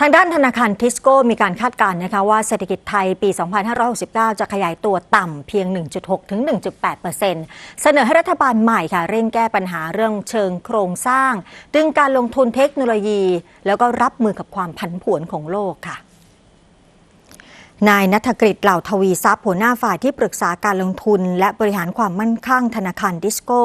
ทางด้านธนาคารทิสโก้มีการคาดการณ์นะคะว่าเศรษฐกิจไทยปี 2569 จะขยายตัวต่ำเพียง 1.6 ถึง 1.8%เสนอให้รัฐบาลใหม่ค่ะเร่งแก้ปัญหาเรื่องเชิงโครงสร้าง ดึงการลงทุนเทคโนโลยี แล้วก็รับมือกับความผันผวนของโลกค่ะ นายนัทกฤษเหล่าทวีทรัพย์หัวหน้าฝ่ายที่ปรึกษาการลงทุน และบริหารความมั่นคงธนาคารดิสโก้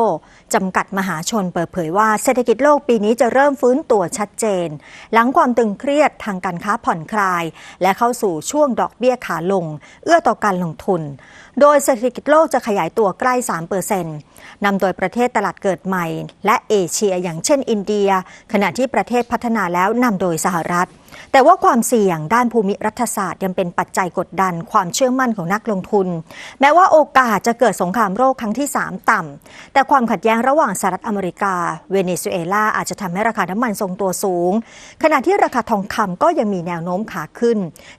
จำกัดมหาชนเปิดเผยว่าเศรษฐกิจโลกปีนี้จะเริ่มฟื้นตัวชัดเจน หลังความตึงเครียดทางการค้าผ่อนคลาย และเข้าสู่ช่วงดอกเบี้ยขาลง เอื้อต่อการลงทุน โดยเศรษฐกิจโลกจะขยายตัวใกล้3%นำโดยประเทศตลาดเกิดใหม่ และเอเชียอย่างเช่นอินเดีย ขณะที่ประเทศพัฒนาแล้วนำโดยสหรัฐ แต่ว่าความเสี่ยงด้านภูมิรัฐศาสตร์ยังเป็นปัจจัยกดดันความเชื่อมั่นของนักลงทุน แม้ว่าโอกาสจะเกิดสงครามโรคครั้งที่ 3 ต่ำแต่ความขัดแย้งระหว่างสหรัฐอเมริกา เวเนซุเอลาอาจจะทำให้ราคาน้ำมันทรงตัวสูง ขณะที่ราคาทองคำก็ยังมีแนวโน้มขาขึ้น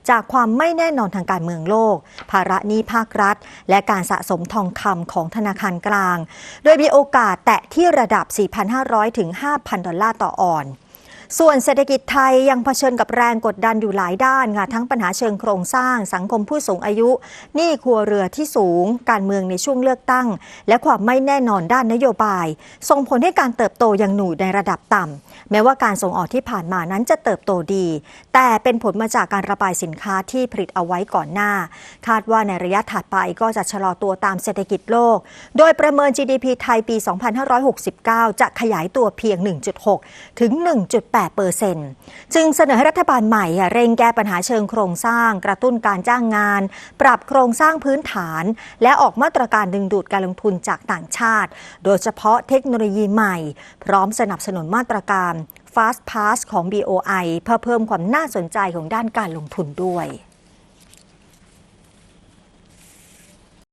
จากความไม่แน่นอนทางการเมืองโลก ภาระหนี้ภาครัฐ และการสะสมทองคำของธนาคารกลาง โดยมีโอกาสแตะที่ระดับ 4,500 ถึง 5,000 ดอลลาร์ต่อออน ส่วนเศรษฐกิจไทยยังเผชิญกับแรงกดดันอยู่หลายด้านค่ะทั้งปัญหาเชิงโครงสร้าง สังคมผู้สูงอายุหนี้ครัวเรือที่สูง การเมืองในช่วงเลือกตั้ง และความไม่แน่นอนด้านนโยบาย ส่งผลให้การเติบโตยังหนูในระดับต่ำแม้ว่าการส่งออกที่ผ่านมานั้นจะเติบโตดี แต่เป็นผลมาจากการระบายสินค้าที่ผลิตเอาไว้ก่อนหน้า คาดว่าในระยะถัดไปก็จะชะลอตัวตามเศรษฐกิจโลก โดยประเมิน GDP ไทยปี 2569 จะขยายตัวเพียง 1.6 ถึง 1.8เปอร์เซ็นต์จึงเสนอให้รัฐบาลใหม่เร่งแก้ปัญหาเชิงโครงสร้าง กระตุ้นการจ้างงาน ปรับโครงสร้างพื้นฐาน และออกมาตรการดึงดูดการลงทุนจากต่างชาติ โดยเฉพาะเทคโนโลยีใหม่ พร้อมสนับสนุนมาตรการ Fast Pass ของ BOI เพื่อเพิ่มความน่าสนใจของด้านการลงทุนด้วย